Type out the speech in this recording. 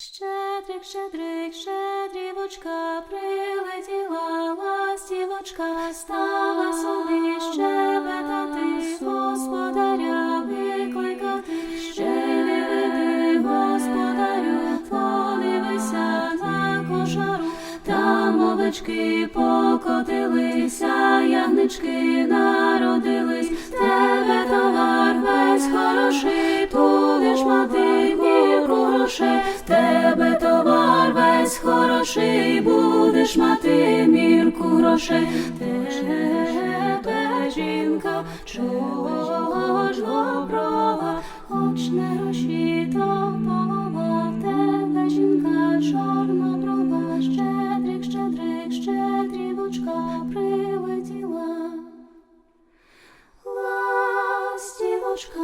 Щедрик, щедрик, щедрівочка, прилетіла ластівочка, стала собі щебетати, господаря викликати, ще не веди, господарю, подивися на кошару, там овечки покотилися, ягнички народились, тебе товар весь хороший, будеш мати грошей, будеш мати мірку грошей, тебе жінка, чого ж доброва, хоч не гроші, то полова, в тебе жінка, чорна брова, щедрик, щедрик, щедрівочка прилетіла, ластівочка.